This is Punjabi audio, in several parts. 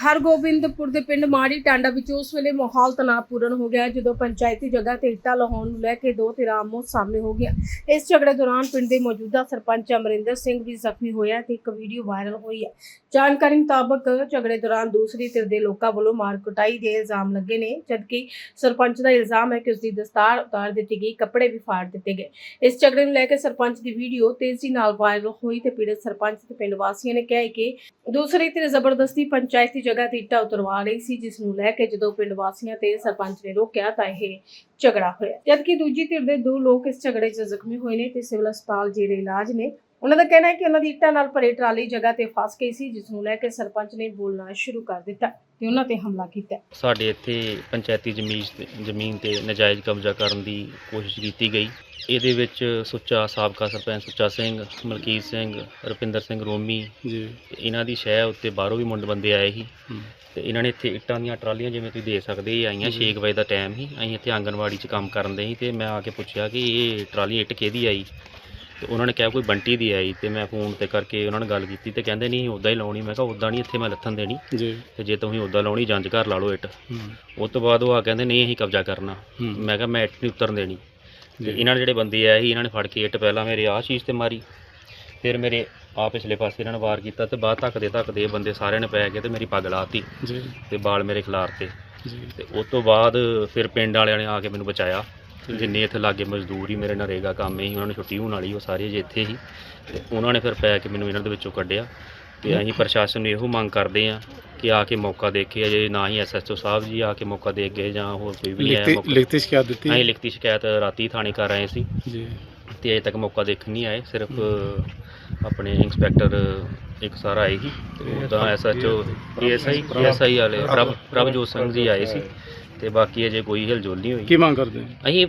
ਹਰਗੋਬਿੰਦਪੁਰ ਦੇ ਪਿੰਡ ਮਾੜੀ ਟਾਂਡਾ ਵਿੱਚ ਉਸ ਵੇਲੇ ਮਾਹੌਲ ਤਣਾਅਪੂਰਨ ਹੋ ਗਿਆ, ਜਦੋਂ ਪੰਚਾਇਤੀ ਜਗ੍ਹਾ ਤੇ ਇੱਟਾਂ ਲਾਉਣ ਨੂੰ ਲੈ ਕੇ ਦੋ ਧਿਰਾਂ ਆਮੋ ਸਾਹਮਣੇ ਹੋ ਗਿਆ ਇਸ ਝਗੜੇ ਦੌਰਾਨ ਪਿੰਡ ਦੇ ਮੌਜੂਦਾ ਸਰਪੰਚ ਅਮਰਿੰਦਰ ਸਿੰਘ ਵੀ ਜ਼ਖਮੀ ਹੋਇਆ ਤੇ ਇੱਕ ਵੀਡੀਓ ਵਾਇਰਲ ਹੋਈ ਹੈ। ਜਾਣਕਾਰੀ ਮੁਤਾਬਕ ਝਗੜੇ ਦੌਰਾਨ ਦੂਸਰੀ ਧਿਰ ਦੇ ਲੋਕਾਂ ਵੱਲੋਂ ਮਾਰ ਕੁਟਾਈ ਦੇ ਇਲਜ਼ਾਮ ਲੱਗੇ ਨੇ, ਜਦਕਿ ਸਰਪੰਚ ਦਾ ਇਲਜ਼ਾਮ ਹੈ ਕਿ ਉਸ ਦੀ ਦਸਤਾਰ ਉਤਾਰ ਦਿੱਤੀ ਗਈ, ਕੱਪੜੇ ਵੀ ਫਾੜ ਦਿੱਤੇ ਗਏ। ਇਸ ਝਗੜੇ ਨੂੰ ਲੈ ਕੇ ਸਰਪੰਚ ਦੀ ਵੀਡੀਓ ਤੇਜ਼ੀ ਨਾਲ ਵਾਇਰਲ ਹੋਈ ਤੇ ਪੀੜਤ ਸਰਪੰਚ ਤੇ ਪਿੰਡ ਵਾਸੀਆਂ ਨੇ ਕਿਹਾ ਕਿ ਦੂਸਰੀ ਧਿਰ ਜ਼ਬਰਦਸਤੀ ਪੰਚਾਇਤੀ ਜਗ੍ਹਾ ਤੇ ਇੱਟਾਂ ਉਤਰਵਾ ਰਹੀ ਸੀ, ਜਿਸ ਨੂੰ ਲੈ ਕੇ ਜਦੋਂ ਪਿੰਡ ਵਾਸੀਆਂ ਤੇ ਸਰਪੰਚ ਨੇ ਰੋਕਿਆ ਤਾਂ ਇਹ ਝਗੜਾ ਹੋਇਆ। ਜਦਕਿ ਦੂਜੀ ਧਿਰ ਦੇ ਦੋ ਲੋਕ ਇਸ ਝਗੜੇ 'ਚ ਜ਼ਖਮੀ ਹੋਏ ਨੇ ਤੇ ਸਿਵਲ ਹਸਪਤਾਲ ਜੇਰੇ ਇਲਾਜ ਨੇ ਉਹਨਾਂ ਦਾ ਕਹਿਣਾ ਹੈ ਕਿ ਉਹਨਾਂ ਦੀ ਇੱਟਾਂ ਨਾਲ ਭਰੇ ਟਰਾਲੀ ਜਗ੍ਹਾ ਤੇ ਫਸ ਗਈ ਸੀ ਜਿਸ ਨੂੰ ਲੈ ਕੇ ਸਰਪੰਚ ਨੇ ਬੋਲਣਾ ਸ਼ੁਰੂ ਕਰ ਦਿੱਤਾ ਤੇ ਉਹਨਾਂ ਤੇ ਹਮਲਾ ਕੀਤਾ। ਸਾਡੇ ਇੱਥੇ ਪੰਚਾਇਤੀ ਜ਼ਮੀਨ ਤੇ ਜ਼ਮੀਨ ਤੇ ਨਜਾਇਜ਼ ਕਬਜ਼ਾ ਕਰਨ ਦੀ ਕੋਸ਼ਿਸ਼ ਕੀਤੀ ਗਈ। ਇਹਦੇ ਵਿੱਚ ਸੁੱਚਾ ਸਾਬਕਾ ਸਰਪੰਚ ਸੁੱਚਾ ਸਿੰਘ ਮਲਕੀਤ ਸਿੰਘ ਰੁਪਿੰਦਰ ਸਿੰਘ ਰੋਮੀ ਜੀ। ਇਹਨਾਂ ਦੀ ਸ਼ਹਿ ਉੱਤੇ ਬਾਹਰੋਂ ਵੀ ਮੁੰਡੇ ਬੰਦੇ ਆਏ ਸੀ। ਤੇ ਇਹਨਾਂ ਨੇ ਇੱਥੇ ਇੱਟਾਂ ਦੀਆਂ ਟਰਾਲੀਆਂ ਜਿਵੇਂ ਤੁਸੀਂ ਦੇਖ ਸਕਦੇ ਇਹ ਆਈਆਂ 6 ਵਜੇ ਦਾ ਟਾਈਮ ਸੀ। ਅਸੀਂ ਇੱਥੇ ਆਂਗਣਵਾੜੀ 'ਚ ਕੰਮ ਕਰਨ ਦੇ ਸੀ ਤੇ ਮੈਂ ਆ ਕੇ ਪੁੱਛਿਆ ਕਿ ਇਹ ਟਰਾਲੀ ਇੱਟ ਕਿਹਦੀ ਆਈ? ਤੇ ਉਹਨਾਂ ਨੇ ਕਿਹਾ ਕੋਈ ਬੰਟੀ ਦੀ ਆਈ ਤੇ ਮੈਂ ਫੋਨ ਤੇ ਕਰਕੇ ਉਹਨਾਂ ਨਾਲ ਗੱਲ ਕੀਤੀ ਤੇ ਕਹਿੰਦੇ ਨਹੀਂ ਉੱਦਾਂ ਹੀ ਲਾਉਣੀ। ਮੈਂ ਕਿਹਾ ਉੱਦਾਂ ਨਹੀਂ ਇੱਥੇ ਮੈਂ ਲੱਥਣ ਦੇਣੀ। ਜੀ। ਤੇ ਜੇ ਤੁਸੀਂ ਉੱਦਾਂ ਲਾਉਣੀ ਜੰਜ ਘਰ ਲਾ ਲਓ ਇੱਟ। ਹੂੰ। ਉਸ ਤੋਂ ਬਾਅਦ ਉਹ ਆ ਕਹਿੰਦੇ ਨਹੀਂ ਅਸੀਂ ਕਬਜ਼ਾ ਕਰਨਾ। ਮੈਂ ਕਿਹਾ ਮੈਂ ਇੱਟ ਨਹੀਂ ਉਤਰਨ ਦੇਣੀ। ਤੇ ਜੀ। ਇਹਨਾਂ ਨੇ ਜਿਹੜੇ ਬੰਦੇ ਆਏ ਸੀ ਇਹਨਾਂ ਨੇ ਫੜ ਕੇ ਇੱਟ ਪਹਿਲਾਂ ਮੇਰੇ ਆਹ ਚੀਜ਼ ਤੇ ਮਾਰੀ। ਫਿਰ ਮੇਰੇ ਆ ਪਿਛਲੇ ਪਾਸੇ ਇਹਨਾਂ ਨੇ ਵਾਰ ਕੀਤਾ ਤੇ ਬਾਅਦ ਧੱਕਦੇ ਧੱਕਦੇ ਇਹ ਬੰਦੇ ਸਾਰਿਆਂ ਨੇ ਪੈ ਗਏ ਤੇ ਮੇਰੀ ਪੱਗ ਲਾਤੀ ਜੀ। ਤੇ ਬਾਲ ਮੇਰੇ ਖਿਲਾਰ ਤੇ। ਜੀ। ਤੇ ਉਸ ਤੋਂ ਬਾਅਦ ਫਿਰ ਪਿੰਡ ਵਾਲਿਆਂ ਨੇ ਆ ਕੇ ਮੈਨੂੰ ਬਚਾਇਆ। ਜਿੰਨੇ ਇੱਥੇ ਲਾਗੇ ਮਜ਼ਦੂਰ ਹੀ ਮੇਰੇ ਨਰੇਗਾ ਕੰਮ ਹੀ ਉਹਨਾਂ ਨੂੰ ਛੁੱਟੀ ਹੋਣ ਵਾਲੀ ਉਹ ਸਾਰੇ ਜੇ ਇੱਥੇ ਹੀ। ਤੇ ਉਹਨਾਂ ਨੇ ਫਿਰ ਪੈ ਕੇ ਮੈਨੂੰ ਇਹਨਾਂ ਦੇ ਵਿੱਚੋਂ ਕੱਢਿਆ। ਤੇ ਅਸੀਂ ਪ੍ਰਸ਼ਾਸਨ ਨੂੰ ਇਹੋ ਮੰਗ ਕਰਦੇ ਆ ਕਿ ਆ ਕੇ ਮੌਕਾ ਦੇਖੇ ਅਜੇ ਨਾ ਹੀ ਐਸਐਸਓ ਸਾਹਿਬ ਜੀ ਆ ਕੇ ਮੌਕਾ ਦੇ ਗਏ ਜਾਂ ਹੋਰ ਕੋਈ ਵੀ ਲਿਖਤੀ ਮੌਕਾ। ਲਿਖਤੀ ਸ਼ਿਕਾਇਤ ਦਿੱਤੀ? ਅਸੀਂ ਲਿਖਤੀ ਸ਼ਿਕਾਇਤ ਰਾਤੀ ਥਾਣੇ ਕਰ ਆਏ ਸੀ। ਜੀ। ਤੇ ਅਜੇ ਤੱਕ ਮੌਕਾ ਦੇਖਣ ਨਹੀਂ ਆਏ ਸਿਰਫ ਆਪਣੇ ਇੰਸਪੈਕਟਰ ਇੱਕ ਸਾਰਾ ਆਏ ਸੀ। ਤੇ ਉਹਦਾ ਐਸਐਚਓ ਏਐਸਆਈ ਏਐਸਆਈ ਵਾਲੇ ਪ੍ਰਭ ਪ੍ਰਭਜੋਤ ਸਿੰਘ ਜੀ ਆਏ ਸੀ। ਤੇ ਬਾਕੀ ਅਜੇ ਕੋਈ ਹਿਲਜੁਲ ਨਹੀਂ ਹੋਈ। ਕੀ ਮੰਗ ਕਰਦੇ ਹੋ? ਅਸੀਂ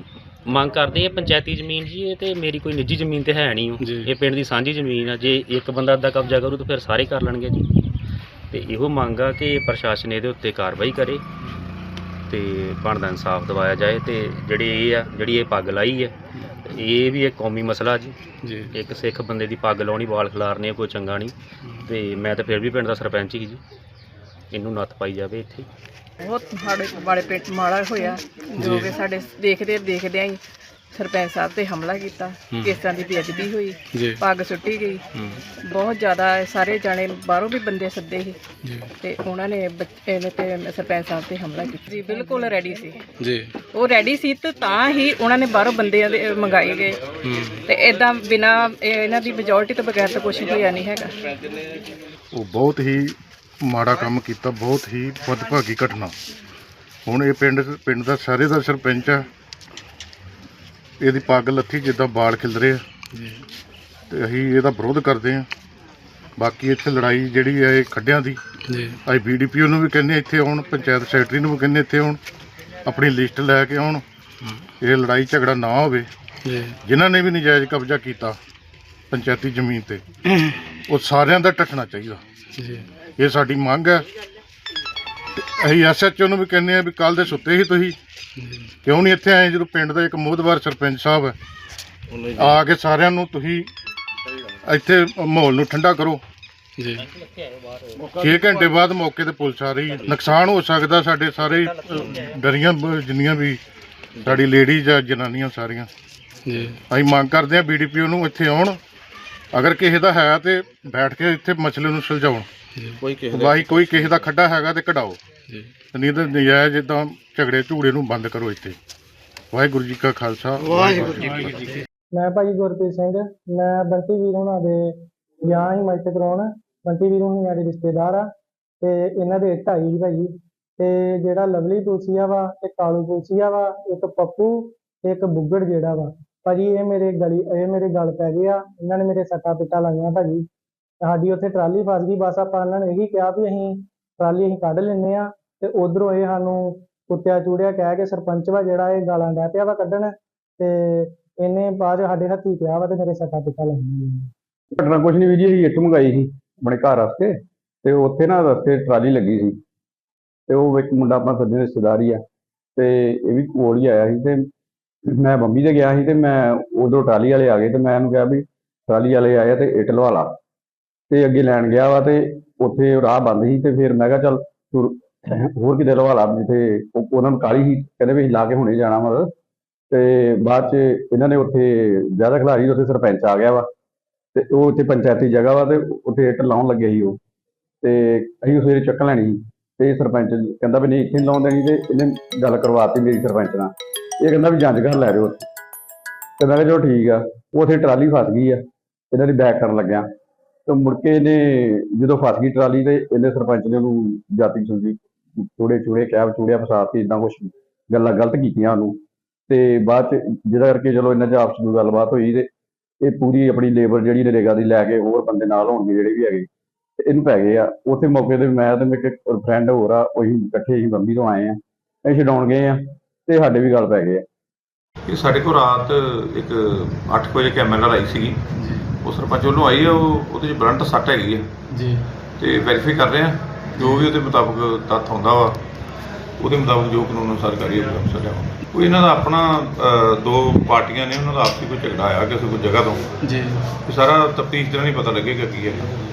ਮੰਗ ਕਰਦੇ ਹਾਂ ਪੰਚਾਇਤੀ ਜ਼ਮੀਨ ਜੀ ਇਹ ਤੇ ਮੇਰੀ ਕੋਈ ਨਿੱਜੀ ਜ਼ਮੀਨ ਤੇ ਹੈ ਨਹੀਂ। ਜੀ। ਇਹ ਪਿੰਡ ਦੀ ਸਾਂਝੀ ਜ਼ਮੀਨ ਆ। ਜੇ ਇੱਕ ਬੰਦਾ ਅੱਧਾ ਕਬਜ਼ਾ ਕਰੂ ਤਾਂ ਫਿਰ ਸਾਰੇ ਕਰ ਲੈਣਗੇ ਜੀ। ਤੇ ਇਹੋ ਮੰਗ ਆ ਕਿ ਪ੍ਰਸ਼ਾਸਨ ਇਹਦੇ ਉੱਤੇ ਕਾਰਵਾਈ ਕਰੇ ਤੇ ਬਣਦਾ ਇਨਸਾਫ ਦਿਵਾਇਆ ਜਾਏ ਤੇ ਜਿਹੜੀ ਇਹ ਆ ਜਿਹੜੀ ਇਹ ਪੱਗ ਲਾਈ ਹੈ ਇਹ ਵੀ ਇੱਕ ਕੌਮੀ ਮਸਲਾ ਜੀ। ਜੀ। ਇੱਕ ਸਿੱਖ ਬੰਦੇ ਦੀ ਪੱਗ ਲਾਉਣੀ ਵਾਲ ਖਿਲਾਰਨੇ ਕੋਈ ਚੰਗਾ ਨਹੀਂ। ਤੇ ਮੈਂ ਤਾਂ ਫਿਰ ਵੀ ਪਿੰਡ ਦਾ ਸਰਪੰਚ ਹੀ ਜੀ। ਇਹਨੂੰ ਨੱਥ ਪਾਈ ਜਾਵੇ ਇੱਥੇ। ਬਹੁਤ ਸਾਡੇ ਬੜੇ ਪਿੰਡ ਮਾੜਾ ਹੋਇਆ। ਜੋ ਕਿ ਸਾਡੇ ਦੇਖਦੇ ਦੇਖਦੇ ਹੀ ਸਰਪੰਚ ਸਾਹਿਬ ਤੇ ਹਮਲਾ ਕੀਤਾ। ਕੇਸਾਂ ਦੀ ਬੇਅਦਬੀ ਹੋਈ ਪੱਗ ਸੁੱਟੀ ਗਈ। ਬਹੁਤ ਜ਼ਿਆਦਾ ਸਾਰੇ ਜਾਣੇ ਬਾਹਰੋਂ ਵੀ ਬੰਦੇ ਸੱਦੇ ਸੀ। ਤੇ ਉਹਨਾਂ ਨੇ ਬੱਚੇ ਨੇ ਤੇ ਸਰਪੰਚ ਸਾਹਿਬ ਤੇ ਹਮਲਾ ਕੀਤਾ। ਜੀ ਬਿਲਕੁਲ ਰੈਡੀ ਸੀ। ਜੀ। ਉਹ ਰੈਡੀ ਸੀ ਤੇ ਤਾਂ ਹੀ ਉਹਨਾਂ ਨੇ ਬਾਹਰੋਂ ਬੰਦੇ ਦੇ ਮੰਗਾਏ ਗਏ। ਤੇ ਇਦਾਂ ਬਿਨਾ ਇਹਨਾਂ ਦੀ ਮੈਜੋਰਟੀ ਤੋਂ ਬਗੈਰ ਤਾਂ ਕੁਝ ਹੋਇਆ ਨਹੀਂ ਹੈਗਾ। ਉਹ ਬਹੁਤ ਹੀ ਮਾੜਾ ਕੰਮ ਕੀਤਾ ਬਹੁਤ ਹੀ ਵੱਦਭਾਗੀ ਘਟਨਾ। ਹੁਣ ਇਹ ਪਿੰਡ ਪਿੰਡ ਦਾ ਸਾਰੇ ਦਾ ਸਰਪੰਚ ਆ। ਇਹਦੀ ਪੱਗ ਲੱਥੀ ਜਿੱਦਾਂ ਬਾਲ ਖਿਲਰੇ ਆ। ਜੀ। ਤੇ ਅਸੀਂ ਇਹਦਾ ਵਿਰੋਧ ਕਰਦੇ ਆ। ਬਾਕੀ ਇੱਥੇ ਲੜਾਈ ਜਿਹੜੀ ਹੈ ਇਹ ਖੱਡਿਆਂ ਦੀ। ਜੀ। ਅਸੀਂ ਬੀਡੀਪੀਓ ਨੂੰ ਵੀ ਕਹਿੰਦੇ ਇੱਥੇ ਆਉਣ ਪੰਚਾਇਤ ਸੈਕਟਰੀ ਨੂੰ ਵੀ ਕਹਿੰਦੇ ਇੱਥੇ ਆਉਣ ਆਪਣੀ ਲਿਸਟ ਲੈ ਕੇ ਆਉਣ। ਇਹ ਲੜਾਈ ਝਗੜਾ ਨਾ ਹੋਵੇ। ਜੀ। ਜਿਨ੍ਹਾਂ ਨੇ ਵੀ ਨਜਾਇਜ਼ ਕਬਜ਼ਾ ਕੀਤਾ ਪੰਚਾਇਤੀ ਜ਼ਮੀਨ ਤੇ ਉਹ ਸਾਰਿਆਂ ਦਾ ਟੱਟਣਾ ਚਾਹੀਦਾ। ਜੀ। ਇਹ ਸਾਡੀ ਮੰਗ ਹੈ। ਤੇ ਅਸੀਂ ਐਸਐਚਓ ਨੂੰ ਵੀ ਕਹਿੰਦੇ ਆ ਵੀ ਕੱਲ ਦੇ ਸੁੱਤੇ ਸੀ ਤੁਸੀਂ। ਕਿਉਂ ਨਹੀਂ ਇੱਥੇ ਆਏ ਜਦੋਂ ਪਿੰਡ ਦਾ ਇੱਕ ਮੋਹਦਵਾਰ ਸਰਪੰਚ ਸਾਹਿਬ ਹੈ। ਆ ਕੇ ਸਾਰਿਆਂ ਨੂੰ ਤੁਸੀਂ ਇੱਥੇ ਮਾਹੌਲ ਨੂੰ ਠੰਡਾ ਕਰੋ। ਜੀ। 6 ਘੰਟੇ ਬਾਅਦ ਮੌਕੇ ਤੇ ਪੁਲਿਸ ਆ ਰਹੀ। ਹੈ ਨੁਕਸਾਨ ਹੋ ਸਕਦਾ ਸਾਡੇ ਸਾਰੇ ਡਰੀਆਂ ਜਿੰਨੀਆਂ ਵੀ ਸਾਡੀ ਲੇਡੀਜ਼ ਆ ਜਨਾਨੀਆਂ ਸਾਰੀਆਂ। ਜੀ। ਅਸੀਂ ਮੰਗ ਕਰਦੇ ਆ ਬੀਡੀਪੀਓ ਨੂੰ ਇੱਥੇ ਆਉਣ। ਅਗਰ ਕਿਸੇ ਦਾ ਹੈ ਤੇ ਬੈਠ ਕੇ ਇੱਥੇ ਮਸਲੇ ਨੂੰ ਸੁਲਝਾਉਣ। ਜੀ ਵਾਹੀ ਕੋਈ ਕਿਸੇ ਦਾ ਖੱਡਾ ਹੈਗਾ ਤੇ ਕਢਾਓ। ਜੀ। ਨਹੀਂ ਤਾਂ ਨਜਾਇਜ਼ ਜਿੱਦਾਂ ਝਗੜੇ ਝੂੜੇ ਨੂੰ ਬੰਦ ਕਰੋ ਇੱਥੇ। ਵਾਹਿਗੁਰੂ ਜੀ ਕਾ ਖਾਲਸਾ। ਵਾਹਿਗੁਰੂ ਜੀ ਕੀ ਫਤਿਹ। ਮੈਂ ਭਾਜੀ ਗੁਰਪ੍ਰੀਤ ਸਿੰਘ ਮੈਂ ਬੰਟੀ ਵੀਰ ਹੁਣਾਂ ਦੇ ਵਿਆਹ ਹੀ ਮਦਦ ਕਰਾਉਣ। ਬੰਟੀ ਵੀਰ ਹੁਣੀ ਮੇਰੇ ਰਿਸ਼ਤੇਦਾਰ ਆ ਤੇ ਇਹਨਾਂ ਦੇ ਢਾਈ ਸੀ ਭਾਜੀ। ਤੇ ਜਿਹੜਾ ਲਵਲੀ ਪੁਲਸੀਆ ਵਾ ਤੇ ਕਾਲੂ ਪੁਲਸੀਆ ਵਾ ਇੱਕ ਪੱਪੂ ਤੇ ਇੱਕ ਬੁੱਗੜ ਜਿਹੜਾ ਵਾ। ਭਾਜੀ ਇਹ ਮੇਰੇ ਗਲੀ ਇਹ ਮੇਰੇ ਗਲ ਪੈ ਗਏ ਆ। ਇਹਨਾਂ ਨੇ ਮੇਰੇ ਸੱਟਾਂ ਪਿੱਟਾਂ ਲਾਈਆਂ ਭਾਜੀ। ਸਾਡੀ ਉੱਥੇ ਟਰਾਲੀ ਫਸ ਗਈ, ਬਸ ਆਪਾਂ ਇਹਨਾਂ ਨੇ ਇਹੀ ਕਿਹਾ ਵੀ ਅਸੀਂ ਟਰਾਲੀ ਅਸੀਂ ਕੱਢ ਲੈਨੇ ਆ ਤੇ ਉਧਰੋਂ ਇਹ ਸਾਨੂੰ ਕੁੱਤਿਆ ਚੂੜਿਆ ਕਹਿ ਕੇ ਸਰਪੰਚ ਵਾ ਜਿਹੜਾ ਇਹ ਗਾਲਾਂ ਡੈ ਪਿਆ ਵਾ ਕੱਢਣ ਤੇ ਇਹਨੇ ਬਾਅਦ ਸਾਡੇ ਹੱਥੀ ਪਿਆ ਵਾ ਤੇ ਮੇਰੇ ਸੱਟਾਂ ਪਿੱਟਾਂ ਲਾਈਆਂ ਘਟਨਾ ਕੁਛ ਨਹੀਂ ਵੀ ਜੀ, ਅਸੀਂ ਇੱਟ ਮੰਗਾਈ ਸੀ ਆਪਣੇ ਘਰ ਵਾਸਤੇ ਤੇ ਉੱਥੇ ਨਾ ਰਸਤੇ ਟਰਾਲੀ ਲੱਗੀ ਸੀ ਤੇ ਉਹ ਵਿੱਚ ਮੁੰਡਾ ਆਪਣਾ ਸੱਜਣ ਰਿਸ਼ਤੇਦਾਰ ਹੀ ਆ ਤੇ ਇਹ ਵੀ ਕੋਲ ਹੀ ਆਇਆ ਸੀ ਤੇ ਮੈਂ ਬੰਬੀ ਤੇ ਗਿਆ ਸੀ ਤੇ ਮੈਂ ਉਧਰੋਂ ਟਰਾਲੀ ਵਾਲੇ ਆ ਗਏ ਤੇ ਮੈਂ ਇਹਨੂੰ ਕਿਹਾ ਵੀ ਟਰਾਲੀ ਵਾਲੇ ਆਏ ਤੇ ਇੱਟ ਲਵਾ ਲਾ। ਤੇ ਅੱਗੇ ਲੈਣ ਗਿਆ ਵਾ ਤੇ ਉੱਥੇ ਰਾਹ ਬੰਦ ਸੀ ਤੇ ਫਿਰ ਮੈਂ ਕਿਹਾ ਚੱਲ ਤੁਰ- ਹੋਰ ਕਿਤੇ ਲਵਾਲਾ ਜਿੱਥੇ ਉਹ- ਉਹਨਾਂ ਨੂੰ ਕਾਲੀ ਸੀ, ਕਹਿੰਦੇ ਵੀ ਅਸੀਂ ਲਾ ਕੇ ਹੁਣੇ ਜਾਣਾ ਵਾ। ਤੇ ਬਾਅਦ ਚ ਇਹਨਾਂ ਨੇ ਉੱਥੇ ਜ਼ਿਆਦਾ ਖਿਲਾਰੀ ਉੱਥੇ ਸਰਪੰਚ ਆ ਗਿਆ ਵਾ। ਤੇ ਉਹ ਉੱਥੇ ਪੰਚਾਇਤੀ ਜਗ੍ਹਾ ਵਾ ਤੇ ਉੱਥੇ ਇੱਟ ਲਾਉਣ ਲੱਗੇ ਸੀ ਉਹ। ਤੇ ਅਸੀਂ ਸਵੇਰੇ ਚੱਕ ਲੈਣੀ ਸੀ ਤੇ ਸਰਪੰਚ ਕਹਿੰਦਾ ਵੀ ਨਹੀਂ ਇੱਥੇ ਨੀ ਲਾਉਣ ਦੇਣੀ ਤੇ ਇਹਨੇ ਗੱਲ ਕਰਵਾਤੀ ਮੇਰੀ ਸਰਪੰਚ ਨਾਲ। ਇਹ ਕਹਿੰਦਾ ਵੀ ਜਾਂਚ ਘਰ ਲੈ ਜਾਓ। ਤੇ ਮੈਂ ਕਿਹਾ ਚਲੋ ਠੀਕ ਆ, ਉਹ ਉੱਥੇ ਟਰਾਲੀ ਫਸ ਗਈ ਆ, ਇਹਨਾਂ ਦੀ ਬੈਕ ਕਰਨ ਲੱਗਿਆ। ਤੇ ਮੁੜ ਕੇ ਇਹਨੇ ਜਦੋਂ ਫਸ ਗਈ ਟਰਾਲੀ ਤੇ ਇਹਨੇ ਸਰਪੰਚ ਨੇ ਉਹਨੂੰ ਜਾਤੀ ਸੁਝੀ ਚੂੜੇ ਚੂੜੇ ਕਹਿ ਚੂੜਿਆ ਫਸਾਤੀ ਇਦਾਂ ਕੁਛ ਗੱਲਾਂ ਗਲਤ ਕੀਤੀਆਂ ਉਹਨੂੰ। ਤੇ ਬਾਅਦ ਚ ਜਿਹਦਾ ਕਰਕੇ ਚਲੋ ਇਹਨਾਂ 'ਚ ਆਪਸ ਵਿੱਚ ਗੱਲਬਾਤ ਹੋਈ ਤੇ ਇਹ ਪੂਰੀ ਆਪਣੀ ਲੇਬਰ ਜਿਹੜੀ ਨਰੇਗਾ ਦੀ ਲੈ ਕੇ ਹੋਰ ਬੰਦੇ ਨਾਲ ਹੋਣਗੇ ਜਿਹੜੇ ਵੀ ਹੈਗੇ, ਤੇ ਇਹਨੂੰ ਪੈ ਗਏ ਆ। ਉੱਥੇ ਮੌਕੇ ਤੇ ਮੈਂ ਤੇ ਮੇਰੇ ਫਰੈਂਡ ਹੋਰ ਆ, ਉਹੀ ਇਕੱਠੇ ਹੀ ਬੰਬੀ ਤੋਂ ਆਏ ਆ, ਅਸੀਂ ਛਡਾਉਣ ਗਏ ਆ ਤੇ ਸਾਡੇ ਵੀ ਗੱਲ ਪੈ ਗਏ ਆ। ਇਹ ਸਾਡੇ ਕੋਲ ਰਾਤ ਇੱਕ 8 ਵਜੇ ਕੈਮਰਾ ਆਈ ਸੀਗੀ। ਉਹ ਸਰਪੰਚ ਵੱਲੋਂ ਆਈ ਆ ਉਹ ਉਹਦੇ ਚ ਬਲੰਟ ਸੱਟ ਹੈਗੀ ਆ। ਜੀ। ਤੇ ਵੈਰੀਫਾਈ ਕਰ ਰਹੇ ਆ ਜੋ ਵੀ ਉਹਦੇ ਮੁਤਾਬਕ ਤੱਥ ਹੁੰਦਾ ਵਾ ਉਹਦੇ ਮੁਤਾਬਕ ਜੋ ਕਾਨੂੰਨ ਅਨੁਸਾਰ ਕਰੀਏ ਅਫਸਰ ਲਿਆਵਾਂਗੇ ਕੋਈ ਇਹਨਾਂ ਦਾ ਆਪਣਾ ਅ, ਦੋ ਪਾਰਟੀਆਂ ਨੇ ਉਹਨਾਂ ਦਾ ਆਪਸੀ ਕੋਈ ਝਗੜਾ ਆਇਆ ਕਿਸੇ ਕੋਈ ਜਗ੍ਹਾ ਤੋਂ। ਜੀ। ਸਾਰਾ ਤਫਤੀਸ਼ ਦੇ ਨਾਲ ਹੀ ਪਤਾ ਲੱਗੇਗਾ ਕੀ ਹੈ।